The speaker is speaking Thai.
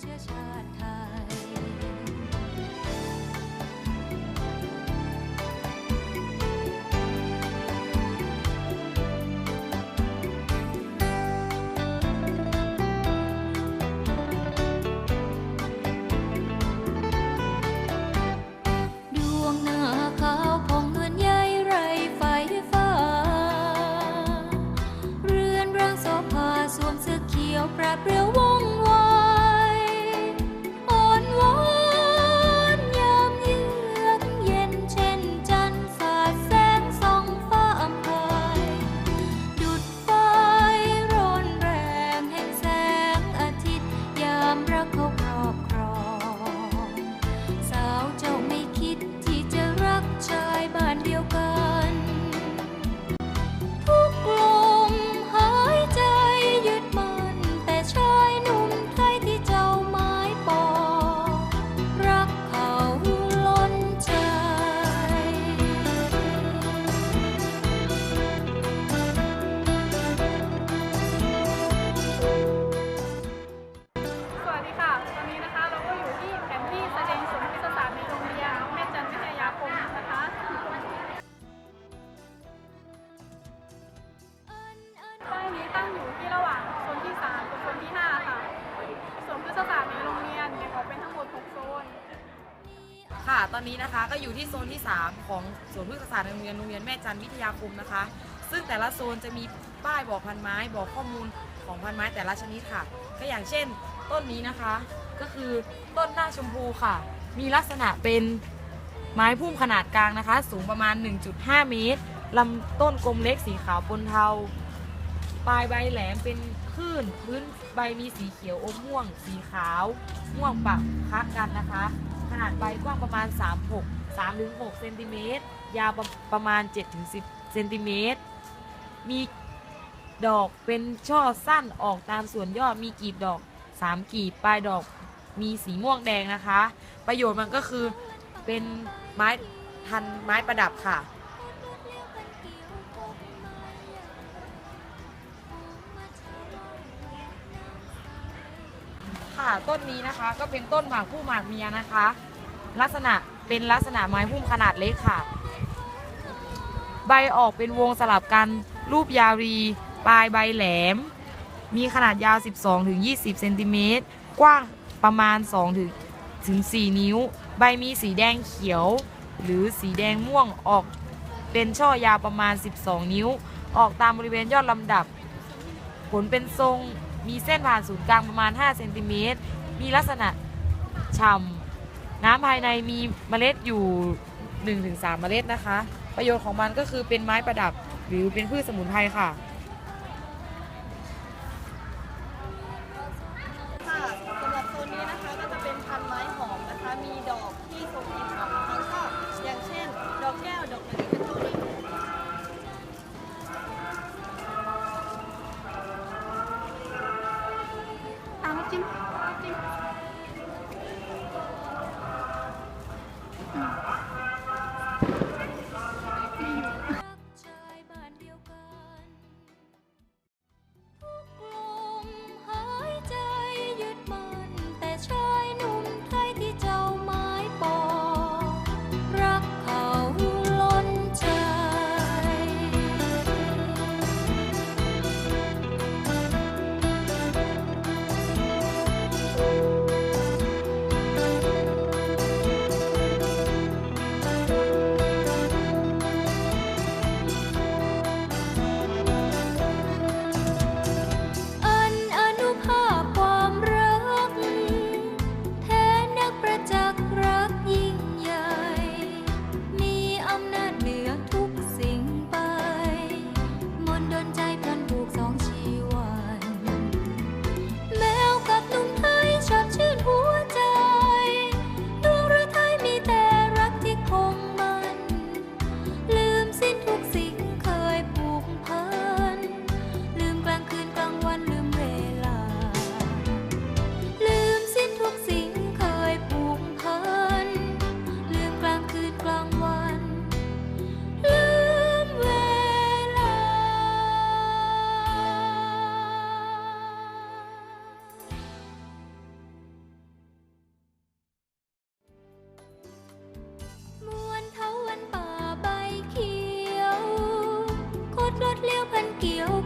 ชื้อชาติไทย อนนี้นะคะก็อยู่ที่โซนที่ 3 ของสวนพฤกษศาสตร์นโรงเรียนโรงเรียนแม่จันทร์วิทยาคมนะคะ ซึ่งแต่ละโซนจะมีป้ายบอกพันไม้ บอกข้อมูลของพันไม้แต่ละชนิดค่ะ ก็อย่างเช่น ต้นนี้นะคะ ก็คือต้นหน้าชมพูค่ะ มีลักษณะเป็นไม้พุ่มขนาดกลางนะคะ สูงประมาณ 1.5 เมตรลำต้นกลมเล็กสีขาวปนเทา ปลายใบแหลมเป็นคลื่นพื้นใบมีสีเขียวอมม่วง สีขาว ม่วงปักคะกันนะคะ นาดใบกว้างประมาณ 3 6 3ถึง6เซนติเมตรยาวประประมาณ7ถึง10เซนติเมตรมีดอกเป็นช่อสั้นออกตามส่วนยอดมีกีบดอก 3 กีบปลายดอกมีสีม่วงแดงนะคะ ประโยชน์มันก็คือเป็นไม้ทันไม้ประดับค่ะค่ะต้นนี้นะคะก็เป็นต้นหมากผู้หมากเมียนะคะ ลักษณะเป็นลักษณะไม้พุ่มขนาดเล็กค่ะ ใบออกเป็นวงสลับกันรูปยาวรี ปลายใบแหลม มีขนาดยาว 12ถึง20 เซนติเมตร กว้างประมาณ 2 ถึงถึง 4 นิ้ว ใบมีสีแดงเขียว หรือสีแดงม่วงออกเป็นช่อยาวประมาณ 12 นิ้ว ออกตามบริเวณยอดลำดับ ผลเป็นทรงมีเส้นผ่านศูนย์กลางประมาณ 5 เซนติเมตร มีลักษณะฉ่ำ น้ำภายในมีเมล็ดอยู่ 1-3 เมล็ดนะคะ ประโยชน์ของมันก็คือเป็นไม้ประดับหรือเป็นพืชสมุนไพรค่ะค่ะ พัน